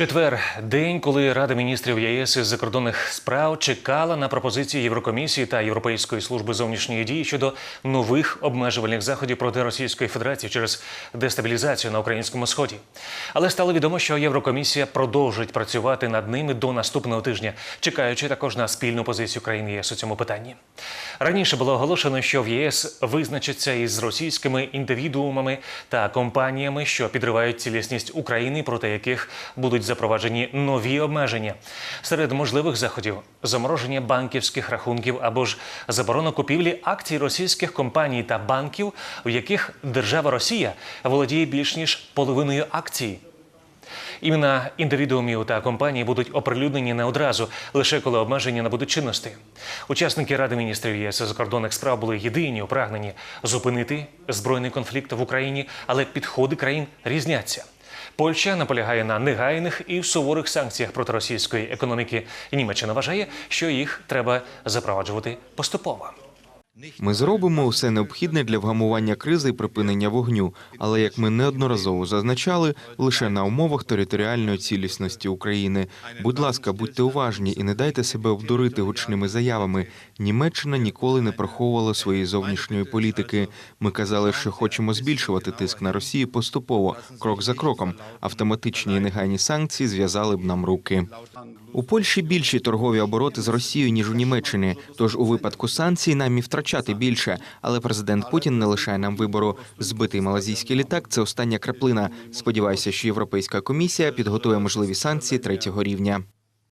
Четвер день, коли Рада міністрів ЄС із закордонних справ чекала на пропозиції Єврокомісії та Європейської служби зовнішньої дії щодо нових обмежувальних заходів проти Російської Федерації через дестабілізацію на українському сході. Але стало відомо, що Єврокомісія продовжить працювати над ними до наступного тижня, чекаючи також на спільну позицію країн ЄС у цьому питанні. Раніше було оголошено, що в ЄС визначаться із російськими індивідуумами та компаніями, що підривають цілісність України, проти яких будуть запроваджені нові обмеження. Серед можливих заходів замороження банківських рахунків або ж заборона купівлі акцій російських компаній та банків, в яких держава Росія володіє більш ніж половиною акцій. Імена індивідуумів та компаній будуть оприлюднені не одразу, лише коли обмеження набудуть чинності. Учасники Ради міністрів ЄС закордонних справ були єдині у прагненні зупинити збройний конфлікт в Україні, але підходи країн різняться. Польща наполягає на негайних і суворих санкціях проти російської економіки. Німеччина вважає, що їх треба запроваджувати поступово. Ми зробимо все необхідне для вгамування кризи і припинення вогню, але як ми неодноразово зазначали, лише на умовах територіальної цілісності України. Будь ласка, будьте уважні і не дайте себе обдурити гучними заявами. Німеччина ніколи не приховувала своєї зовнішньої політики. Ми казали, що хочемо збільшувати тиск на Росію поступово, крок за кроком. Автоматичні і негайні санкції зв'язали б нам руки. У Польщі більші торгові обороти з Росією ніж у Німеччині. Тож у випадку санкцій нам і втрачати більше. Але президент Путін не лишає нам вибору. Збитий малазійський літак це остання краплина. Сподіваюся, що Європейська комісія підготує можливі санкції третього рівня.